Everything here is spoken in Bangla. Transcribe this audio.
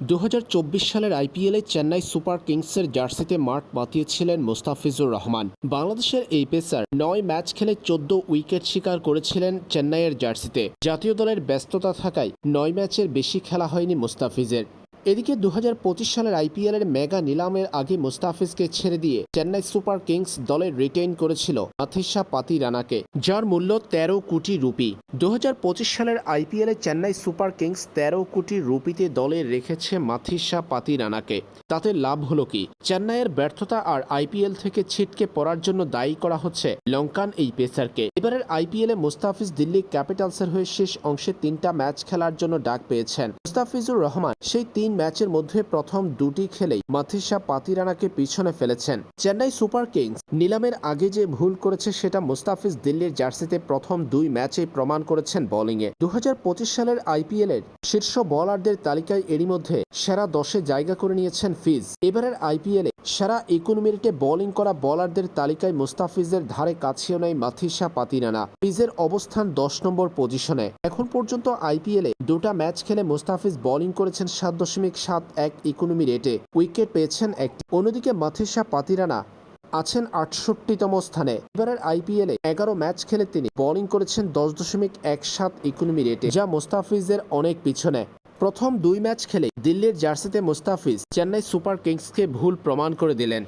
দু হাজার চব্বিশ সালের আইপিএলে চেন্নাই সুপার কিংসের জার্সিতে মাঠ মাতিয়েছিলেন মোস্তাফিজুর রহমান। বাংলাদেশের এই পেসার নয় ম্যাচ খেলে চোদ্দ উইকেট শিকার করেছিলেন চেন্নাইয়ের জার্সিতে। জাতীয় দলের ব্যস্ততা থাকায় নয় ম্যাচের বেশি খেলা হয়নি মোস্তাফিজের। এদিকে দু হাজার পঁচিশ সালের আইপিএলের মেগা নিলামের আগে মুস্তাফিজকে ছেড়ে দিয়ে চেন্নাই সুপার কিংস দলে রিটেইন করেছিল মাথিসা পাতি রানাকে যার মূল্য তেরো কোটি রুপি। দুহাজার পঁচিশ সালের আইপিএলে চেন্নাই সুপার কিংস তেরো কোটি রুপিতে দলে রেখেছে মাথিসা পাতি রানাকে তাতে লাভ হলো কি? চেন্নাইয়ের ব্যর্থতা আর আইপিএল থেকে ছিটকে পড়ার জন্য দায়ী করা হচ্ছে লঙ্কান এই পেসারকে। এবারের আইপিএলে মুস্তাফিজ দিল্লি ক্যাপিটালসের হয়ে শেষ অংশে তিনটা ম্যাচ খেলার জন্য ডাক পেয়েছেন। মুস্তাফিজুর রহমান সেই তিন ম্যাচের মধ্যে প্রথম দুটি খেলেই মাথিসা পাতিরানাকে পিছনে ফেলেছেন। চেন্নাই সুপার কিংস নিলামের আগে যে ভুল করেছে সেটা মুস্তাফিজ দিল্লির জার্সিতে প্রথম দুই ম্যাচেই প্রমাণ করেছেন বোলিংয়ে। দু সালের আইপিএল এর শীর্ষ বোলারদের তালিকায় এরই মধ্যে সেরা দশে জায়গা করে নিয়েছেন ফিজ। এবারের আইপিএলে সেরা একুন মিনিটে বোলিং করা বোলারদের তালিকায় মুস্তাফিজের ধারে কাছেও নেই মাথিসা পাতিরানা। ফিজের অবস্থান দশ নম্বর পজিশনে। এখন পর্যন্ত আইপিএলে দুটা ম্যাচ খেলে মুস্তাফিজ বোলিং করেছেন সাত দশমিক সাত এক ইকোনমি রেটে উইকেট পেয়েছেন একটি। অন্যদিকে মাথিসা পাতিরানা আছেন আটষট্টিতম স্থানে। এবারের আইপিএলে এগারো ম্যাচ খেলে তিনি বোলিং করেছেন দশ দশমিক এক সাত ইকোনমি রেটে যা মোস্তাফিজের অনেক পিছনে। প্রথম দুই ম্যাচ খেলে দিল্লির জার্সিতে মুস্তাফিজ চেন্নাই সুপার কিংসকে ভুল প্রমাণ করে দিলেন।